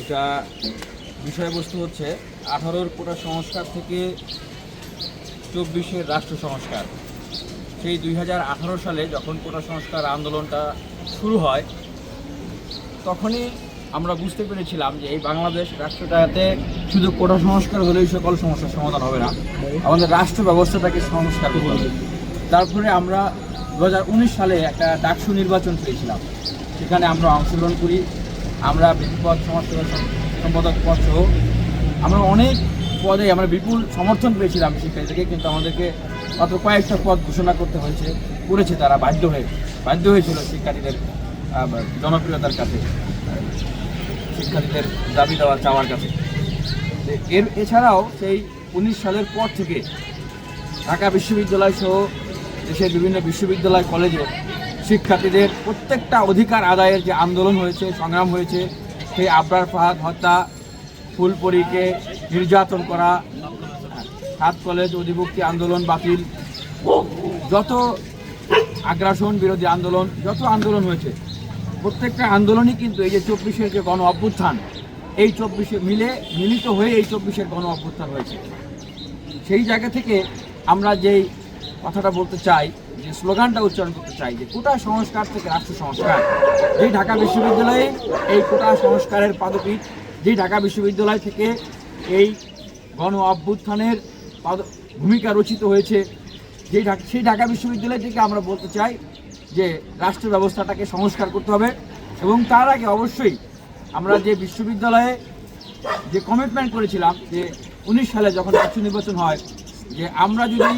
এটা বিষয়বস্তু হচ্ছে আঠারোর কোটা সংস্কার থেকে চব্বিশের রাষ্ট্র সংস্কার। সেই দুই হাজার আঠারো সালে যখন কোটা সংস্কার আন্দোলনটা শুরু হয়, তখনই আমরা বুঝতে পেরেছিলাম যে এই বাংলাদেশ রাষ্ট্রটাতে শুধু কোটা সংস্কার হলেই সকল সমস্যার সমাধান হবে না, আমাদের রাষ্ট্র ব্যবস্থাটাকে সংস্কার করতে হবে। তারপরে আমরা দু হাজার উনিশ সালে একটা ডাকসু নির্বাচন পেয়েছিলাম সেখানে আমরা অংশগ্রহণ করি। আমরা বিপদ সমাজ সেবা সম- সম্পাদক পদ সহ আমরা অনেক পদে আমরা বিপুল সমর্থন পেয়েছিলাম শিক্ষার্থীদেরকে, কিন্তু আমাদেরকে মাত্র কয়েকটা পদ ঘোষণা করতে হয়েছে, করেছে তারা বাধ্য হয়ে, বাধ্য হয়েছিল শিক্ষার্থীদের জনপ্রিয়তার কাছে, শিক্ষার্থীদের দাবি দেওয়া, চাওয়ার কাছে। এর এছাড়াও সেই উনিশ সালের পর থেকে ঢাকা বিশ্ববিদ্যালয় সহ দেশের বিভিন্ন বিশ্ববিদ্যালয় কলেজে শিক্ষার্থীদের প্রত্যেকটা অধিকার আদায়ের যে আন্দোলন হয়েছে, সংগ্রাম হয়েছে, সেই আবরার ফাহাদ হত্যা, ফুলপরিকে নির্যাতন করা, সাত কলেজ অধিভুক্তি আন্দোলন বাতিল, যত আগ্রাসন বিরোধী আন্দোলন, যত আন্দোলন হয়েছে, প্রত্যেকটা আন্দোলনই কিন্তু এই যে চব্বিশের যে গণ অভ্যুত্থান, এই চব্বিশে মিলে, মিলিত হয়ে এই চব্বিশের গণ অভ্যুত্থান হয়েছে। সেই জায়গা থেকে আমরা যেই কথাটা বলতে চাই যে স্লোগানটা উচ্চারণ করতে চাই, যে কোটা সংস্কার থেকে রাষ্ট্র সংস্কার। যেই ঢাকা বিশ্ববিদ্যালয়ে এই কোটা সংস্কারের পাদপীঠ যেই ঢাকা বিশ্ববিদ্যালয় থেকে এই গণ অভ্যুত্থানের ভূমিকা রচিত হয়েছে, যে সেই ঢাকা বিশ্ববিদ্যালয় থেকে আমরা বলতে চাই যে রাষ্ট্র ব্যবস্থাটাকে সংস্কার করতে হবে এবং তার আগে অবশ্যই আমরা যে বিশ্ববিদ্যালয়ে যে কমিটমেন্ট করেছিলাম, যে উনিশ সালে যখন রাষ্ট্র নির্বাচন হয়, যে আমরা যদি